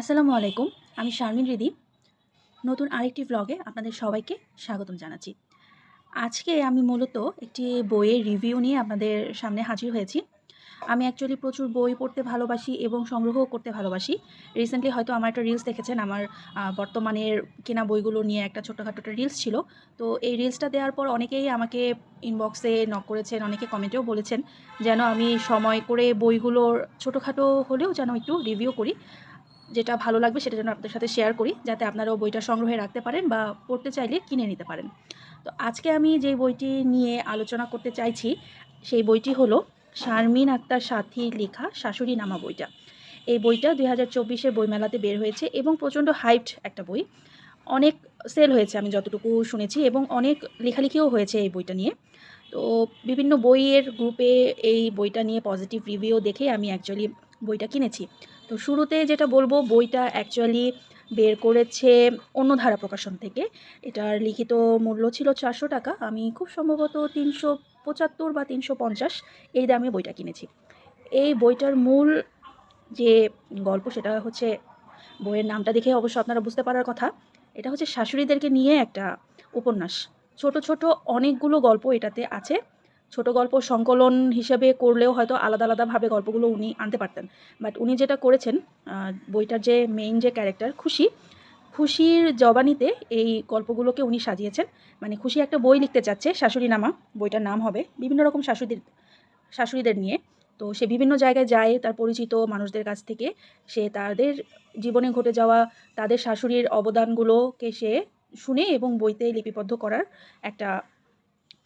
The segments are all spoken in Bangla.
আসসালামু আলাইকুম, আমি শারমিন রিদি। নতুন আরেকটি ভ্লগে আপনাদের সবাইকে স্বাগতম জানাচ্ছি। আজকে আমি মূলত একটি বইয়ের রিভিউ নিয়ে আপনাদের সামনে হাজির হয়েছি। আমি অ্যাকচুয়ালি প্রচুর বই পড়তে ভালোবাসি এবং সংগ্রহ করতে ভালোবাসি। রিসেন্টলি হয়তো আমার একটা রিলস দেখেছেন, আমার বর্তমানের কেনা বইগুলো নিয়ে একটা ছোটোখাটো একটা রিলস ছিল। তো এই রিলসটা দেওয়ার পর অনেকেই আমাকে ইনবক্সে নক করেছেন, অনেকে কমেন্টেও বলেছেন, যেন আমি সময় করে বইগুলোর ছোটোখাটো হলেও যেন একটু রিভিউ করি। যেটা ভালো লাগবে সেটা যেন আপনাদের সাথে শেয়ার করি, যাতে আপনারাও বইটা সংগ্রহে রাখতে পারেন বা পড়তে চাইলে কিনে নিতে পারেন। তো আজকে আমি যে বইটি নিয়ে আলোচনা করতে চাইছি, সেই বইটি হলো শারমিন আক্তার সাথীর লেখা শাশুড়ি নামা বইটা। এই বইটা দুই হাজার চব্বিশের বইমেলাতে বের হয়েছে এবং প্রচণ্ড হাইপড একটা বই। অনেক সেল হয়েছে আমি যতটুকু শুনেছি এবং অনেক লেখালেখিও হয়েছে এই বইটা নিয়ে। তো বিভিন্ন বইয়ের গ্রুপে এই বইটা নিয়ে পজিটিভ রিভিউ দেখে আমি অ্যাকচুয়ালি বইটা কিনেছি। তো শুরুতে যেটা বলব, বইটা অ্যাকচুয়ালি বের করেছে অন্যধারা প্রকাশন থেকে। এটার লিখিত মূল্য ছিল চারশো টাকা। আমি খুব সম্ভবত তিনশো পঁচাত্তর বা তিনশো পঞ্চাশ এই দামে বইটা কিনেছি। এই বইটার মূল যে গল্প সেটা হচ্ছে বইয়ের নামটা দেখে অবশ্য আপনারা বুঝতে পারার কথা। এটা হচ্ছে শাশুড়িদেরকে নিয়ে একটা উপন্যাস। ছোট ছোট অনেকগুলো গল্প এটাতে আছে। ছোট গল্প সংকলন হিসেবে করলেও হয়তো আলাদা আলাদাভাবে গল্পগুলো উনি আনতে পারতেন। বাট উনি যেটা করেছেন বইটার যে মেইন যে ক্যারেক্টার খুশি, খুশির জবানিতে এই গল্পগুলোকে উনি সাজিয়েছেন। মানে খুশি একটা বই লিখতে চাচ্ছে, শাশুড়ি নামা, বইটার নাম হবে, বিভিন্ন রকম শাশুড়িদের শাশুড়িদের নিয়ে। তো সে বিভিন্ন জায়গায় যায়, তার পরিচিত মানুষদের কাছ থেকে, সে তাদের জীবনে ঘটে যাওয়া তাদের শাশুড়ির অবদানগুলোকে সে শুনে এবং বইতে লিপিবদ্ধ করার একটা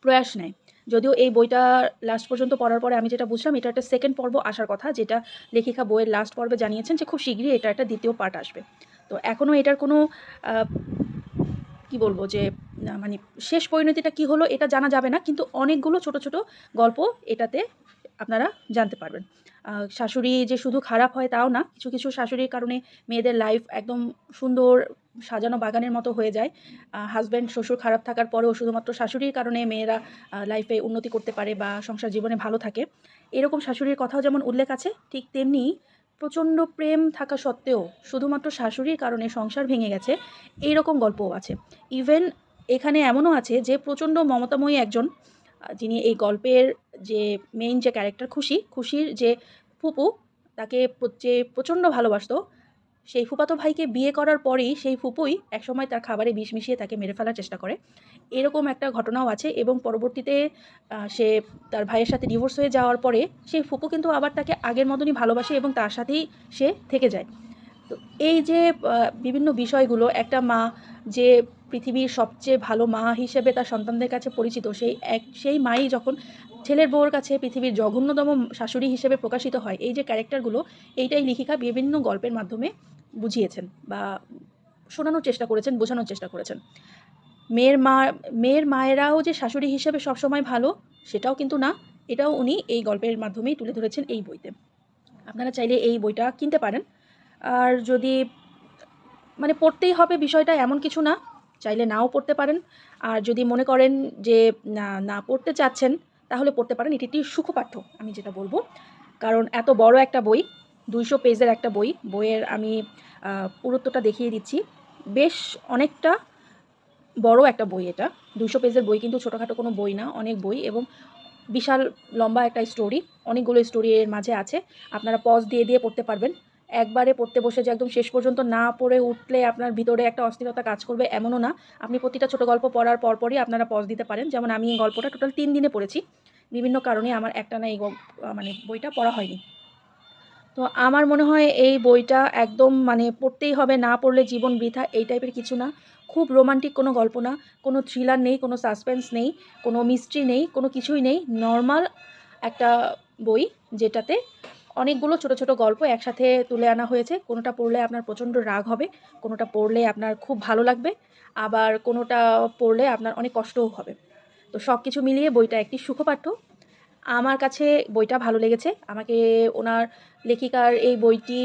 প্রয়াস নেয়। যদিও এই বইটা লাস্ট পর্যন্ত পড়ার পরে আমি যেটা বুঝলাম, এটা একটা সেকেন্ড পর্ব আসার কথা, যেটা লেখিকা বইয়ের লাস্ট পর্বে জানিয়েছেন যে খুব শীঘ্রই এটা একটা দ্বিতীয় পার্ট আসবে। তো এখনও এটার কোনো কি বলব যে মানে শেষ পরিণতিটা কি হলো এটা জানা যাবে না, কিন্তু অনেকগুলো ছোট ছোট গল্প এটাতে আপনারা জানতে পারবেন। শাশুড়ি যে শুধু খারাপ হয় তাও না, কিছু কিছু শাশুড়ির কারণে মেয়েদের লাইফ একদম সুন্দর সাজানো বাগানের মতো হয়ে যায়। হাজব্যান্ড শ্বশুর খারাপ থাকার পরেও শুধুমাত্র শাশুড়ির কারণে মেয়েরা লাইফে উন্নতি করতে পারে বা সংসার জীবনে ভালো থাকে। এরকম শাশুড়ির কথাও যেমন উল্লেখ আছে, ঠিক তেমনি প্রচণ্ড প্রেম থাকা সত্ত্বেও শুধুমাত্র শাশুড়ির কারণে সংসার ভেঙে গেছে এই রকম গল্পও আছে। ইভেন এখানে এমনও আছে যে প্রচণ্ড মমতাময়ী একজন যিনি এই গল্পের যে মেইন যে ক্যারেক্টার খুশি, খুশির যে ফুপু, তাকে যে প্রচণ্ড ভালোবাসতো। সেই ফুপাতো ভাইকে বিয়ে করার পরেই সেই ফুপুই একসময় তার খাবারে বিষ মিশিয়ে তাকে মেরে ফেলার চেষ্টা করে। এরকম একটা ঘটনাও আছে এবং পরবর্তীতে সে তার ভাইয়ের সাথে ডিভোর্স হয়ে যাওয়ার পরে সেই ফুপু কিন্তু আবার তাকে আগের মতনই ভালোবাসে এবং তার সাথেই সে থেকে যায়। তো এই যে বিভিন্ন বিষয়গুলো, একটা মা যে পৃথিবীর সবচেয়ে ভালো মা হিসেবে তার সন্তানদের কাছে পরিচিত, সেই এক, সেই মাই যখন ছেলের বউর কাছে পৃথিবীর জঘন্যতম শাশুড়ি হিসেবে প্রকাশিত হয়। এই যে ক্যারেক্টারগুলো, এইটাই লেখিকা বিভিন্ন গল্পের মাধ্যমে বুঝিয়েছেন বা শোনানোর চেষ্টা করেছেন, বোঝানোর চেষ্টা করেছেন। মেয়ের মা, মেয়ের মায়েরাও যে শাশুড়ি হিসেবে সবসময় ভালো, সেটাও কিন্তু না। এটাও উনি এই গল্পের মাধ্যমেই তুলে ধরেছেন এই বইতে। আপনারা চাইলে এই বইটা কিনতে পারেন। আর যদি মানে পড়তেই হবে বিষয়টা এমন কিছু না, চাইলে নাও পড়তে পারেন। আর যদি মনে করেন যে না না পড়তে চাচ্ছেন তাহলে পড়তে পারেন। এটি একটি সুখপাঠ্য, আমি যেটা বলব। কারণ এত বড় একটা বই, দুইশো পেজের একটা বই, বইয়ের আমি পুরুত্বটা দেখিয়ে দিচ্ছি। বেশ অনেকটা বড় একটা বই এটা। দুইশো পেজের বই কিন্তু ছোটোখাটো কোনো বই না, অনেক বই এবং বিশাল লম্বা একটা স্টোরি অনেকগুলো স্টোরি এর মাঝে আছে। আপনারা পজ দিয়ে দিয়ে পড়তে পারবেন। একবারে পড়তে বসে যে একদম শেষ পর্যন্ত না পড়ে উঠলে আপনার ভিতরে একটা অস্থিরতা কাজ করবে এমনও না। আপনি প্রতিটা ছোটো গল্প পড়ার পরপরই আপনারা পজ দিতে পারেন। যেমন আমি এই গল্পটা টোটাল তিন দিনে পড়েছি। বিভিন্ন কারণে আমার একটা না এই মানে বইটা পড়া হয়নি। তো আমার মনে হয় এই বইটা একদম মানে পড়তেই হবে, না পড়লে জীবন বৃথা, এই টাইপের কিছু না। খুব রোমান্টিক কোনো গল্প না। কোনো থ্রিলার নেই, কোনো সাসপেন্স নেই, কোনো মিস্ট্রি নেই, কোনো কিছুই নেই। নর্মাল একটা বই যেটাতে অনেকগুলো ছোট ছোট গল্প একসাথে তুলে আনা হয়েছে। কোনোটা পড়লে আপনার প্রচণ্ড রাগ হবে, কোনোটা পড়লে আপনার খুব ভালো লাগবে, আবার কোনোটা পড়লে আপনার অনেক কষ্টও হবে। তো সব কিছু মিলিয়ে বইটা একটি সুখপাঠ্য। আমার কাছে বইটা ভালো লেগেছে। আমাকে ওনার লেখিকার এই বইটি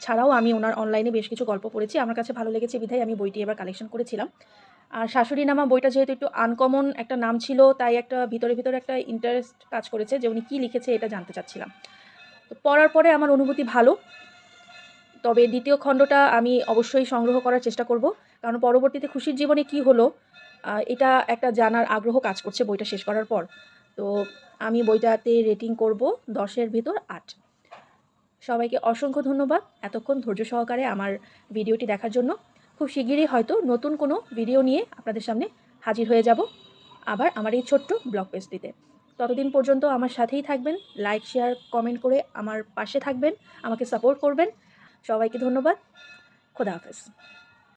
ছাড়াও আমি ওনার অনলাইনে বেশ কিছু গল্প পড়েছি। আমার কাছে ভালো লেগেছে বিধায় আমি বইটি এবার কালেকশন করেছিলাম। আর শাশুড়ি নামা বইটা যেহেতু একটু আনকমন একটা নাম ছিল, তাই একটা ভিতরে ভিতরে একটা ইন্টারেস্ট কাজ করেছে যে উনি কী লিখেছে এটা জানতে চাচ্ছিলাম। পড়ার পরে আমার অনুভূতি ভালো। তবে দ্বিতীয় খণ্ডটা আমি অবশ্যই সংগ্রহ করার চেষ্টা করব। কারণ পরবর্তীতে খুশির জীবনে কি হলো এটা একটা জানার আগ্রহ কাজ করছে বইটা শেষ করার পর। তো আমি বইটাতে রেটিং করব দশের ভিতর আট। সবাইকে অসংখ্য ধন্যবাদ এতক্ষণ ধৈর্য সহকারে আমার ভিডিওটি দেখার জন্য। খুব শিগগিরই হয়তো নতুন কোনো ভিডিও নিয়ে আপনাদের সামনে হাজির হয়ে যাব। আবার আমার এই ছোট্ট ব্লগ পেজটিতে ততদিন পর্যন্ত আমার সাথেই থাকবেন। লাইক শেয়ার কমেন্ট করে আমার পাশে থাকবেন। আমাকে সাপোর্ট করবেন। সবাইকে ধন্যবাদ। খোদা হাফেজ।